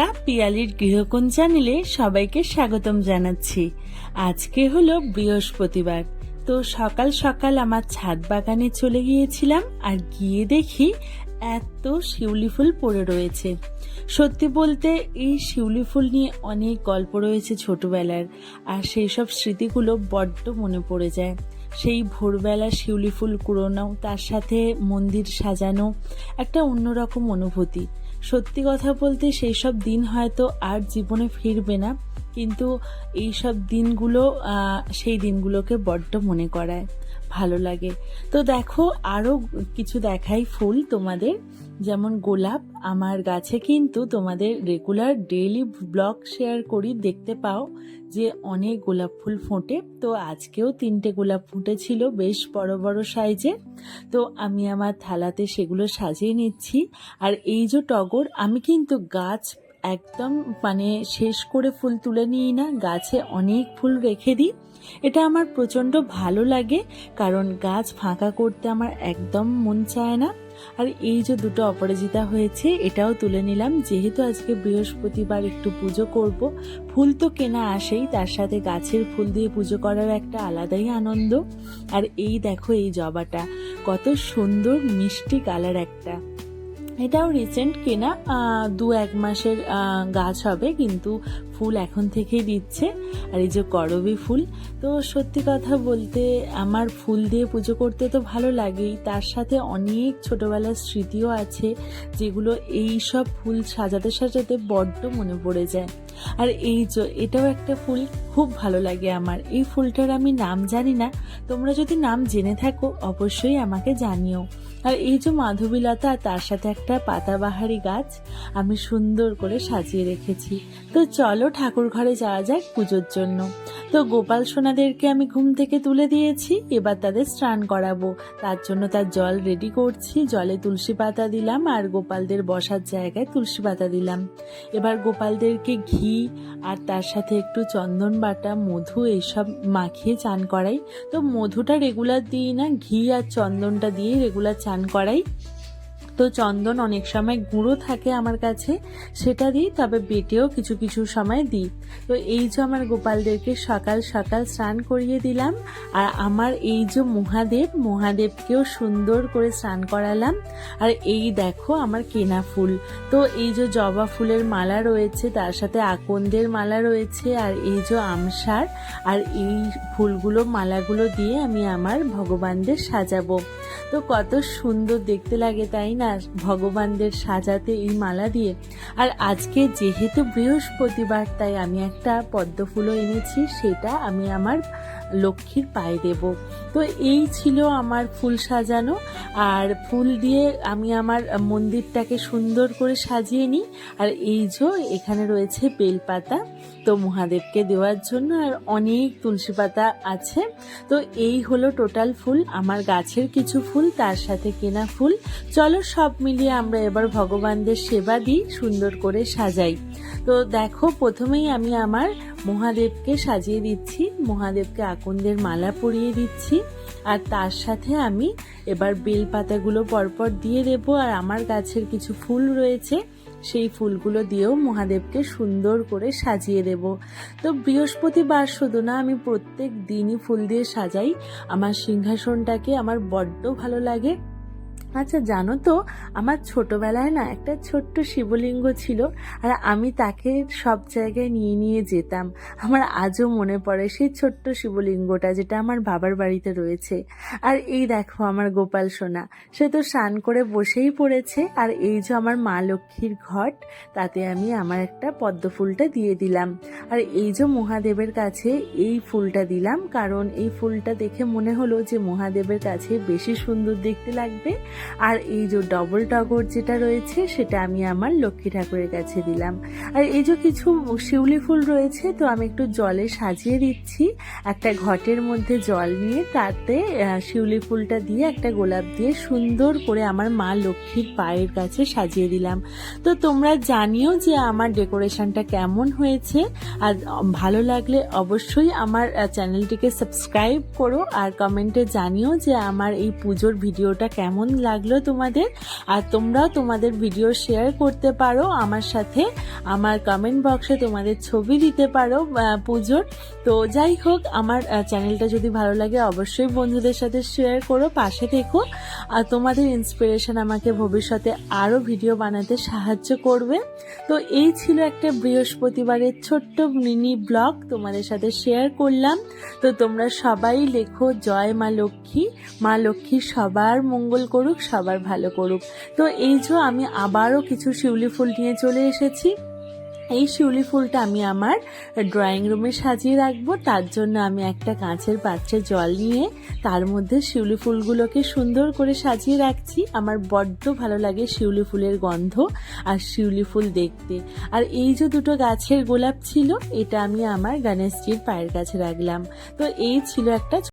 বন্ধুরা পিয়ালির গৃহকোণ চ্যানেলে সবাইকে স্বাগতম জানাচ্ছি। আজকে হলো বৃহস্পতিবার। তো সকাল সকাল আমার ছাদ বাগানে চলে গিয়েছিলাম আর গিয়ে দেখি এত শিউলি ফুল পড়ে রয়েছে। সত্যি বলতে এই শিউলি ফুল নিয়ে অনেক গল্প রয়েছে ছোটবেলার আর সেই সব স্মৃতিগুলো বড্ড মনে পড়ে যায়। সেই ভোরবেলা শিউলি ফুল কুড়োনো, তার সাথে মন্দির সাজানো, একটা অন্যরকম অনুভূতি। সত্যি কথা বলতে সেই সব দিন হয়তো আর জীবনে ফিরবে না। কিন্তু এই সব দিনগুলো সেই দিনগুলোকে বড্ড মনে করায়, ভালো লাগে। তো দেখো আরও কিছু দেখাই ফুল তোমাদের। যেমন গোলাপ, আমার গাছে কিন্তু তোমাদের রেগুলার ডেইলি ব্লগ শেয়ার করি, দেখতে পাও যে অনেক গোলাপ ফুল ফোটে। তো আজকেও তিনটে গোলাপ ফুটেছিল, বেশ বড় বড় সাইজে। তো আমি আমার থালাতে সেগুলো সাজিয়ে নিচ্ছি। আর এই যে টগর, আমি কিন্তু গাছ একদম মানে শেষ করে ফুল তুলে নিই না, গাছে অনেক ফুল রেখে দিই। এটা আমার প্রচণ্ড ভালো লাগে, কারণ গাছ ফাঁকা করতে আমার একদম মন চায় না। আর এই যে দুটো অপরাজিতা হয়েছে, এটাও তুলে নিলাম। যেহেতু আজকে বৃহস্পতিবার একটু পুজো করব, ফুল তো কেনা আসেই, তার সাথে গাছের ফুল দিয়ে পুজো করার একটা আলাদাই আনন্দ। আর এই দেখো এই জবাটা, কত সুন্দর মিষ্টি কালার একটা। এটাও রিসেন্ট কেনা দু এক মাসের গাছ হবে, কিন্তু ফুল এখন থেকেই দিচ্ছে। আর এই যে করবি ফুল, তো সত্যি কথা বলতে আমার ফুল দিয়ে পুজো করতে তো ভালো লাগেই। তার সাথে অনেক ছোটোবেলার স্মৃতিও আছে, যেগুলো এই সব ফুল সাজাতে সাজাতে বড্ড মনে পড়ে যায়। আর এই যে, এটাও একটা ফুল খুব ভালো লাগে আমার। এই ফুলটার আমি নাম জানি না। তোমরা যদি নাম জেনে থাকো, অবশ্যই আমাকে জানিও। আর এই যে মাধবীলতা তার সাথে একটা পাতাবাহারি গাছ আমি সুন্দর করে সাজিয়ে রেখেছি। তো চলো ঠাকুর ঘরে যাওয়া যাক পুজোর জন্য। তো গোপাল সোনাদেরকে আমি ঘুম থেকে তুলে দিয়েছি, এবার তাদের স্নান করাবো। তার জন্য তার জল রেডি করছি, জলে তুলসী পাতা দিলাম আর গোপালদের বসার জায়গায় তুলসী পাতা দিলাম। এবার গোপালদেরকে ঘি আর তার সাথে একটু চন্দন বাটা, মধু এইসব মাখিয়ে চান করাই। তো মধুটা রেগুলার দিই না, ঘি আর চন্দনটা দিয়ে রেগুলার চান করাই। তো চন্দন অনেক সময় গুঁড়ো থাকে আমার কাছে, সেটা দিই, তবে বেটেও কিছু কিছু সময় দিই। তো এই যে আমার গোপালদেরকে সকাল সকাল স্নান করিয়ে দিলাম, আর আমার এই যে মহাদেব, মহাদেবকেও সুন্দর করে স্নান করালাম। আর এই দেখো আমার কেনা ফুল। তো এই যে জবা ফুলের মালা রয়েছে, তার সাথে আকন্দের মালা রয়েছে, আর এই যে আমসার আর এই ফুলগুলো, মালাগুলো দিয়ে আমি আমার ভগবানদের সাজাবো। তো কত সুন্দর দেখতে লাগে, তাই না? ভগবানদের সাজাতে এই মালা দিয়ে। আর আজকে যেহেতু বৃহস্পতিবার, তাই আমি একটা পদ্ম ফুলও এনেছি, সেটা আমি আমার লক্ষ্মীর পায়ে দেব। তো এই ছিল আমার ফুল সাজানো। আর ফুল দিয়ে আমি আমার মন্দিরটাকে সুন্দর করে সাজিয়ে নিই। আর এই যে এখানে রয়েছে বেলপাতা। তো মহাদেবকে দেওয়ার জন্য আর অনেক তুলসী পাতা আছে। তো এই হলো টোটাল ফুল। আমার গাছের কিছু ফুল, তার সাথে কেনা ফুল। চলো সব মিলিয়ে আমরা এবার ভগবানদের সেবা দিই, সুন্দর করে সাজাই। তো দেখো, প্রথমেই আমি আমার মহাদেবকে সাজিয়ে দিচ্ছি। মহাদেবকে আকন্দের মালা পরিয়ে দিচ্ছি। আর তার সাথে আমি এবার বেল পাতাগুলো পরপর দিয়ে দেব। আর আমার গাছের কিছু ফুল রয়েছে, সেই ফুলগুলো দিয়েও মহাদেবকে সুন্দর করে সাজিয়ে দেব। তো বৃহস্পতিবার শুধু না, আমি প্রত্যেক দিনই ফুল দিয়ে সাজাই। আমার সিংহাসনটাকে আমার বড্ড ভালো লাগে। আচ্ছা জানো তো, আমার ছোটবেলায় না একটা ছোট্ট শিবলিঙ্গ ছিল আর আমি তাকে সব জায়গায় নিয়ে নিয়ে যেতাম। আমার আজও মনে পড়ে সেই ছোট্ট শিবলিঙ্গটা যেটা আমার বাবার বাড়িতে রয়েছে। আর এই দেখো আমার গোপাল সোনা, সে তো স্নান করে বসেই পড়েছে আর এই যে আমার মা লক্ষ্মীর ঘট, তাতে আমি আমার একটা পদ্ম ফুলটা দিয়ে দিলাম। আর এই যে মহাদেবের কাছে এই ফুলটা দিলাম, কারণ এই ফুলটা দেখে মনে হলো যে মহাদেবের কাছে বেশি সুন্দর দেখতে লাগবে আর এই যে ডবল টগর যেটা রয়েছে, সেটা আমি আমার লক্ষ্মী ঠাকুরের কাছে দিলাম। আর এই যে কিছু শিউলি ফুল রয়েছে, তো আমি একটু জলে সাজিয়ে দিচ্ছি। একটা ঘটের মধ্যে জল নিয়ে তাতে শিউলি ফুলটা দিয়ে একটা গোলাপ দিয়ে সুন্দর করে আমার মা লক্ষ্মীর পায়ের কাছে সাজিয়ে দিলাম। তো তোমরা জানিও যে আমার ডেকোরেশনটা কেমন হয়েছে। আর ভালো লাগলে অবশ্যই আমার চ্যানেলটিকে সাবস্ক্রাইব করো। আর কমেন্টে জানিও যে আমার এই পুজোর ভিডিওটা কেমন লাগল তোমাদের, আর তোমরাও তোমাদের ভিডিও শেয়ার করতে পারো, আমার সাথে আমার কমেন্ট বক্সে তোমাদের ছবি দিতে পারো পুজোর। তো যাই হোক, আমার চ্যানেলটা যদি ভালো লাগে, অবশ্যই বন্ধুদের সাথে শেয়ার করো, পাশে থেকো। আর তোমাদের ইন্সপিরেশন আমাকে ভবিষ্যতে আরও ভিডিও বানাতে সাহায্য করবে। তো এই ছিল একটা বৃহস্পতিবারের ছোট্ট মিনি ব্লগ তোমাদের সাথে শেয়ার করলাম। তো তোমরা সবাই লেখো, জয় মা লক্ষ্মী। মা লক্ষ্মী সবার মঙ্গল করুক সবার ভালো করুক। তো এই যে আমি আবারও কিছু শিউলি ফুল নিয়ে চলে এসেছি। এই শিউলি ফুলটা আমি আমার ড্রয়িং রুমে সাজিয়ে রাখব। তার জন্য আমি একটা কাঁচের পাত্রে জল নিয়ে তার মধ্যে শিউলি ফুলগুলোকে সুন্দর করে সাজিয়ে রাখছি। আমার বড্ড ভালো লাগে শিউলি ফুলের গন্ধ আর শিউলি ফুল দেখতে। আর এই যে দুটো গাছের গোলাপ ছিল, এটা আমি আমার গণেশজির পায়ের কাছে রাখলাম। তো এই ছিল একটা